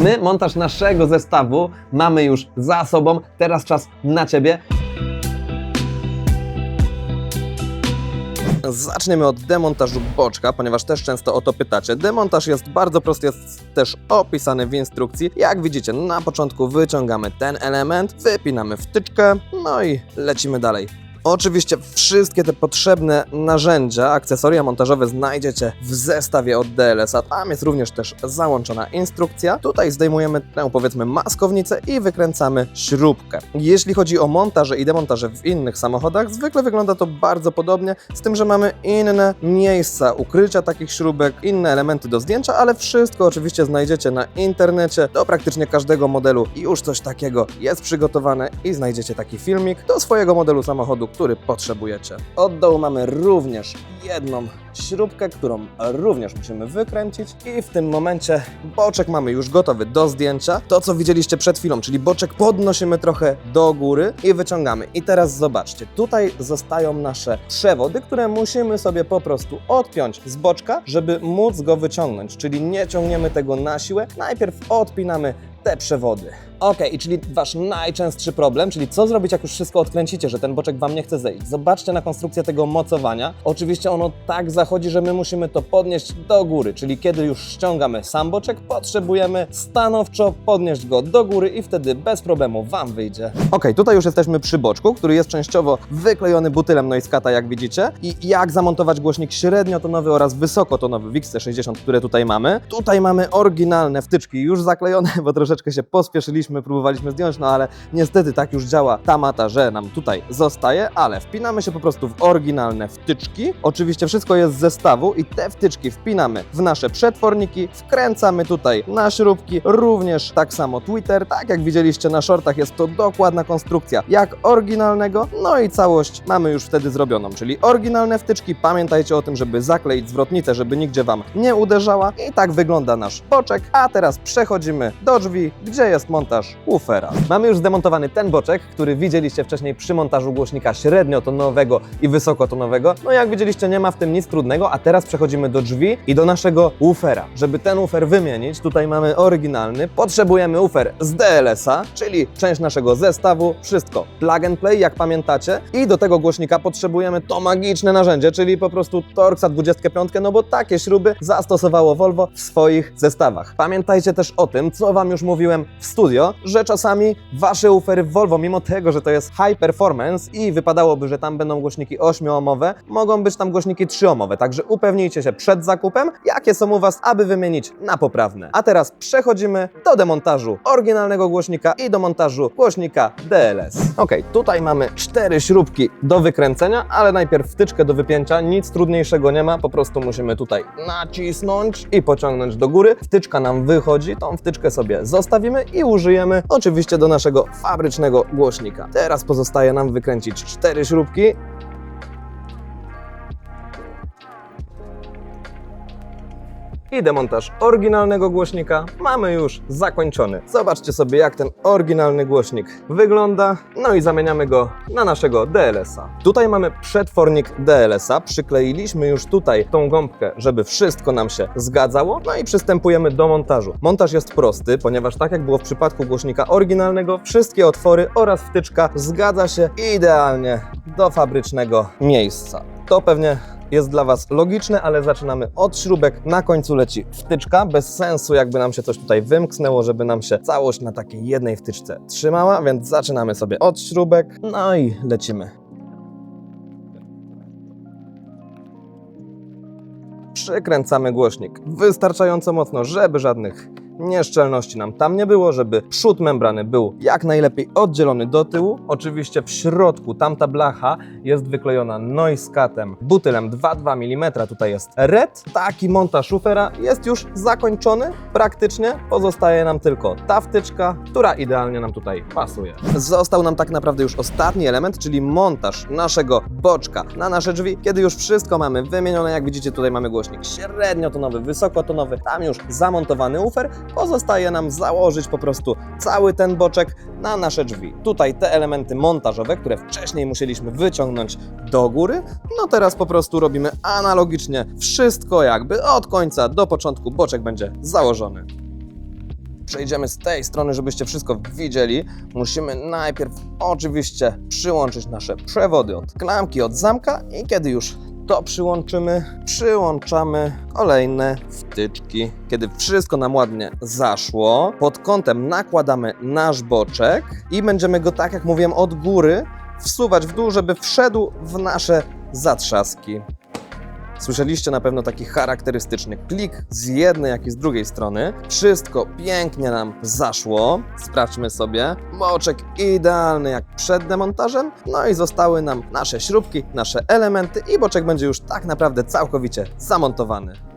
My montaż naszego zestawu mamy już za sobą. Teraz czas na Ciebie. Zaczniemy od demontażu boczka, ponieważ też często o to pytacie. Demontaż jest bardzo prosty, jest też opisany w instrukcji. Jak widzicie, na początku wyciągamy ten element, wypinamy wtyczkę, no i lecimy dalej. Oczywiście wszystkie te potrzebne narzędzia, akcesoria montażowe znajdziecie w zestawie od DLS-a. Tam jest również też załączona instrukcja. Tutaj zdejmujemy tę powiedzmy maskownicę i wykręcamy śrubkę. Jeśli chodzi o montaże i demontaże w innych samochodach, zwykle wygląda to bardzo podobnie, z tym, że mamy inne miejsca ukrycia takich śrubek, inne elementy do zdjęcia, ale wszystko oczywiście znajdziecie na internecie. Do praktycznie każdego modelu już coś takiego jest przygotowane i znajdziecie taki filmik do swojego modelu samochodu, który potrzebujecie. Od dołu mamy również jedną śrubkę, którą również musimy wykręcić i w tym momencie boczek mamy już gotowy do zdjęcia. To, co widzieliście przed chwilą, czyli boczek podnosimy trochę do góry i wyciągamy. I teraz zobaczcie, tutaj zostają nasze przewody, które musimy sobie po prostu odpiąć z boczka, żeby móc go wyciągnąć, czyli nie ciągniemy tego na siłę. Najpierw odpinamy te przewody. Okej, i czyli wasz najczęstszy problem, czyli co zrobić, jak już wszystko odkręcicie, że ten boczek wam nie chce zejść. Zobaczcie na konstrukcję tego mocowania. Oczywiście ono tak zachodzi, że my musimy to podnieść do góry, czyli kiedy już ściągamy sam boczek, potrzebujemy stanowczo podnieść go do góry i wtedy bez problemu wam wyjdzie. Okej, tutaj już jesteśmy przy boczku, który jest częściowo wyklejony butylem Noiskata, jak widzicie. I jak zamontować głośnik średniotonowy oraz wysokotonowy w XC60, które tutaj mamy. Tutaj mamy oryginalne wtyczki już zaklejone, bo troszeczkę się pospieszyliśmy, próbowaliśmy zdjąć, no ale niestety tak już działa ta mata, że nam tutaj zostaje, ale wpinamy się po prostu w oryginalne wtyczki. Wszystko jest z zestawu i te wtyczki wpinamy w nasze przetworniki, wkręcamy tutaj na śrubki, również tak samo Twitter, tak jak widzieliście na shortach jest to dokładna konstrukcja jak oryginalnego, no i całość mamy już wtedy zrobioną, czyli oryginalne wtyczki, pamiętajcie o tym, żeby zakleić zwrotnicę, żeby nigdzie Wam nie uderzała. I tak wygląda nasz boczek, a teraz przechodzimy do drzwi, gdzie jest montaż woofera. Mamy już zdemontowany ten boczek, który widzieliście wcześniej przy montażu głośnika średniotonowego i wysokotonowego. No jak widzieliście, nie ma w tym nic trudnego, a teraz przechodzimy do drzwi i do naszego woofera. Żeby ten woofer wymienić, tutaj mamy oryginalny, potrzebujemy woofer z DLS-a, czyli część naszego zestawu, wszystko plug and play, jak pamiętacie. I do tego głośnika potrzebujemy to magiczne narzędzie, czyli po prostu Torxa 25, no bo takie śruby zastosowało Volvo w swoich zestawach. Pamiętajcie też o tym, co Wam już mówiłem w studio, że czasami Wasze ufery Volvo, mimo tego, że to jest high performance i wypadałoby, że tam będą głośniki 8-omowe, mogą być tam głośniki 3-omowe, także upewnijcie się przed zakupem, jakie są u Was, aby wymienić na poprawne. A teraz przechodzimy do demontażu oryginalnego głośnika i do montażu głośnika DLS. Ok, tutaj mamy cztery śrubki do wykręcenia, ale najpierw wtyczkę do wypięcia, nic trudniejszego nie ma, po prostu musimy tutaj nacisnąć i pociągnąć do góry. Wtyczka nam wychodzi, tą wtyczkę sobie zostawimy i użyjemy oczywiście do naszego fabrycznego głośnika. Teraz pozostaje nam wykręcić cztery śrubki. I demontaż oryginalnego głośnika mamy już zakończony. Zobaczcie sobie, jak ten oryginalny głośnik wygląda. No i zamieniamy go na naszego DLS-a. Tutaj mamy przetwornik DLS-a. Przykleiliśmy już tutaj tą gąbkę, żeby wszystko nam się zgadzało. No i przystępujemy do montażu. Montaż jest prosty, ponieważ tak jak było w przypadku głośnika oryginalnego, wszystkie otwory oraz wtyczka zgadza się idealnie do fabrycznego miejsca. To pewnie jest dla Was logiczne, ale zaczynamy od śrubek. Na końcu leci wtyczka. Bez sensu, jakby nam się coś tutaj wymknęło, żeby nam się całość na takiej jednej wtyczce trzymała, więc zaczynamy sobie od śrubek. No i lecimy. Przykręcamy głośnik wystarczająco mocno, żeby żadnych nieszczelności nam tam nie było, żeby przód membrany był jak najlepiej oddzielony do tyłu. Oczywiście w środku tamta blacha jest wyklejona noiskatem, butylem 2,2 mm, tutaj jest red. Taki montaż szufera jest już zakończony praktycznie. Pozostaje nam tylko ta wtyczka, która idealnie nam tutaj pasuje. Został nam tak naprawdę już ostatni element, czyli montaż naszego boczka na nasze drzwi. Kiedy już wszystko mamy wymienione, jak widzicie tutaj mamy głośnik średniotonowy, wysokotonowy, tam już zamontowany ufer, pozostaje nam założyć po prostu cały ten boczek na nasze drzwi. Tutaj te elementy montażowe, które wcześniej musieliśmy wyciągnąć do góry, no teraz po prostu robimy analogicznie wszystko jakby od końca do początku boczek będzie założony. Przejdziemy z tej strony, żebyście wszystko widzieli, musimy najpierw oczywiście przyłączyć nasze przewody od klamki, od zamka i kiedy już to przyłączymy, przyłączamy kolejne wtyczki. Kiedy wszystko nam ładnie zaszło, pod kątem nakładamy nasz boczek i będziemy go, tak jak mówiłem, od góry wsuwać w dół, żeby wszedł w nasze zatrzaski. Słyszeliście na pewno taki charakterystyczny klik z jednej, jak i z drugiej strony. Wszystko pięknie nam zaszło. Sprawdźmy sobie. Boczek idealny jak przed demontażem. No i zostały nam nasze śrubki, nasze elementy i boczek będzie już tak naprawdę całkowicie zamontowany.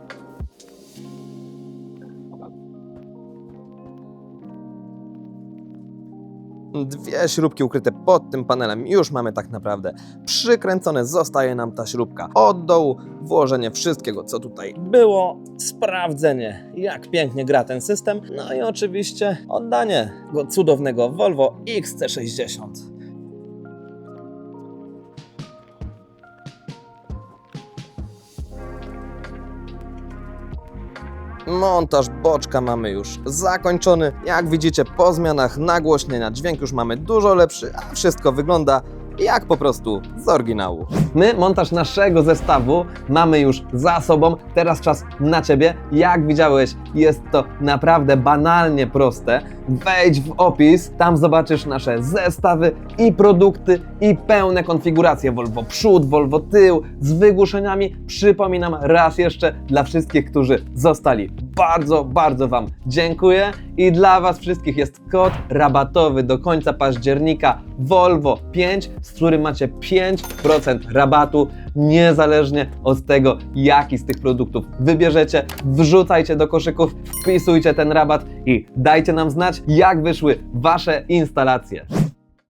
Dwie śrubki ukryte pod tym panelem już mamy tak naprawdę przykręcone. Zostaje nam ta śrubka od dołu, włożenie wszystkiego, co tutaj było, sprawdzenie, jak pięknie gra ten system, no i oczywiście oddanie go cudownego Volvo XC60. Montaż boczka mamy już zakończony. Jak widzicie, po zmianach nagłośnienia dźwięk już mamy dużo lepszy, a wszystko wygląda jak po prostu z oryginału. My montaż naszego zestawu mamy już za sobą. Teraz czas na Ciebie. Jak widziałeś, jest to naprawdę banalnie proste. Wejdź w opis, tam zobaczysz nasze zestawy i produkty i pełne konfiguracje Volvo przód, Volvo tył z wygłuszeniami. Przypominam raz jeszcze dla wszystkich, którzy zostali. Bardzo, bardzo Wam dziękuję i dla Was wszystkich jest kod rabatowy do końca października Volvo 5, z którym macie 5% rabatu niezależnie od tego, jaki z tych produktów wybierzecie. Wrzucajcie do koszyków, wpisujcie ten rabat i dajcie nam znać, jak wyszły Wasze instalacje.